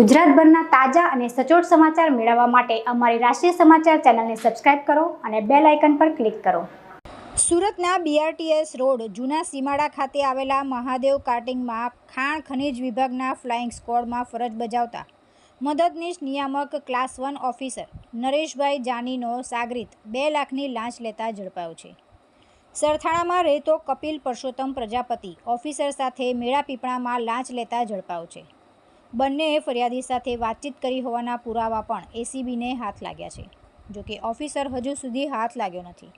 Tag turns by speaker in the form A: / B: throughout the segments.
A: ગુજરાતભરના તાજા અને સચોટ સમાચાર મેળવવા માટે અમારી રાષ્ટ્રીય સમાચાર ચેનલને સબસ્ક્રાઇબ કરો અને બેલ આઇકન પર ક્લિક કરો. સુરતના બીઆરટીએસ રોડ, જૂના સીમાડા ખાતે આવેલા મહાદેવ કાર્ટિંગમાં ખાણ ખનિજ વિભાગના ફ્લાઇંગ સ્કોડમાં ફરજ બજાવતા મદદનીશ નિયામક ક્લાસ વન ઓફિસર નરેશભાઈ જાનીનો સાગરીત બે લાખની લાંચ લેતા ઝડપાયો છે. સરથાણામાં રહેતો કપિલ પરસોત્તમ પ્રજાપતિ ઓફિસર સાથે મેળાપીપળામાં લાંચ લેતા ઝડપાયો છે. બંનેએ ફરિયાદી સાથે વાતચીત કરી હોવાના પુરાવા પણ એસીબીને હાથ લાગ્યા છે જોકે ઓફિસર હજુ સુધી હાથ લાગ્યો નથી.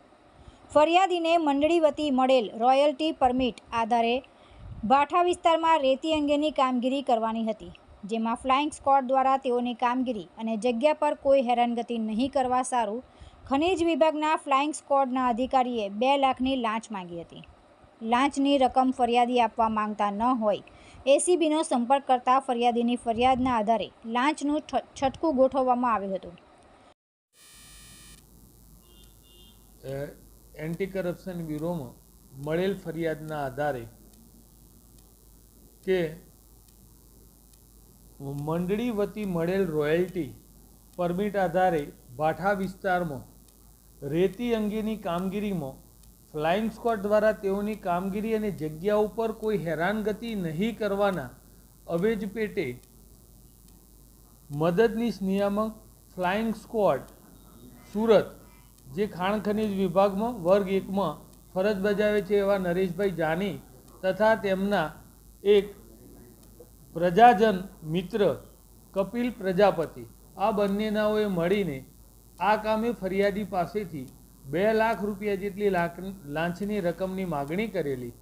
A: ફરિયાદીને મંડળી વતી મળેલ રોયલ્ટી પરમિટ આધારે ભાઠા વિસ્તારમાં રેતી અંગેની કામગીરી કરવાની હતી, જેમાં ફ્લાઇંગ સ્કોડ દ્વારા તેઓની કામગીરી અને જગ્યા પર કોઈ હેરાનગતિ નહીં કરવા સારું ખનિજ વિભાગના ફ્લાઇંગ સ્કોડના અધિકારીએ બે લાખની લાંચ માંગી હતી. લાંચની રકમ ફરિયાદી આપવા માંગતા ન હોય એસીબીનો સંપર્ક કરતા ફરિયાદીની ફરિયાદના આધારે લાંચનું છટકું ગોઠવવામાં આવ્યું હતું.
B: એન્ટી કરપ્શન બ્યુરોમાં મળેલ ફરિયાદના આધારે કે મંડળી વતી મળેલ રોયલ્ટી પરમિટ આધારે ભાઠા વિસ્તારમાં રેતી અંગેની કામગીરીમાં ફ્લાઇંગ સ્ક્વોડ દ્વારા તેઓની કામગીરી અને જગ્યા ઉપર કોઈ હેરાનગતિ નહીં કરવાના અવેજ પેટે મદદનીશ નિયામક ફ્લાઇંગ સ્ક્વોડ સુરત, જે ખાણ ખનિજ વિભાગમાં વર્ગ એકમાં ફરજ બજાવે છે એવા નરેશભાઈ જાની તથા તેમના એક પ્રજાજન મિત્ર કપિલ પ્રજાપતિ. આ બંનેનાઓએ મળીને આ કામે ફરિયાદી પાસેથી બે લાખ રૂપિયા જેટલી લાક લાંચની રકમની માગણી કરેલી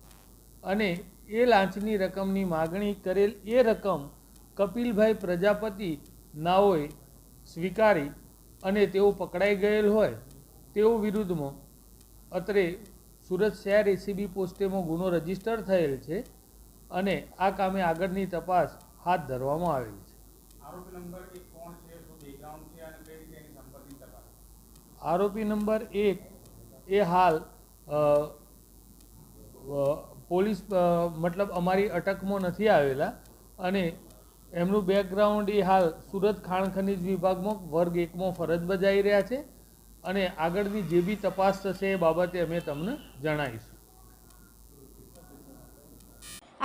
B: અને એ લાંચની રકમની માગણી કરેલ એ રકમ કપિલભાઈ પ્રજાપતિ નાઓએ સ્વીકારી અને તેઓ પકડાઈ ગયેલ હોય તેઓ વિરુદ્ધમાં અત્રે સુરત શહેર એસીબી પોસ્ટેમાં ગુનો રજિસ્ટર થયેલ છે અને આ કામે આગળની તપાસ હાથ ધરવામાં આવેલી છે.
C: આરોપી નંબર એક કોણ છે શું બેકગ્રાઉન્ડ છે અને કઈ રીતે એની સંપત્તિની તપાસ
B: આરોપી નંબર એક એ હાલ પોલીસ મતલબ અમારી અટકમાં નથી આવેલા અને એમનું બેકગ્રાઉન્ડ એ હાલ સુરત ખાણ ખનિજ વિભાગમાં વર્ગ એકમાં ફરજ બજાવી રહ્યા છે અને આગળની જે બી તપાસ થશે એ બાબતે અમે તમને જણાવીશું.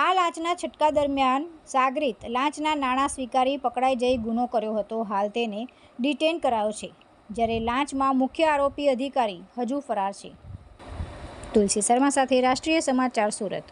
A: આ લાંચના છટકા દરમિયાન સાગરીત લાંચના નાણાં સ્વીકારી પકડાઈ જઈ ગુનો કર્યો હતો. હાલ તેને ડિટેન કરાયો છે. જ્યારે લાંચમાં મુખ્ય આરોપી અધિકારી હજુ ફરાર છે. તુલસી શર્મા સાથે રાષ્ટ્રીય સમાચાર સુરત.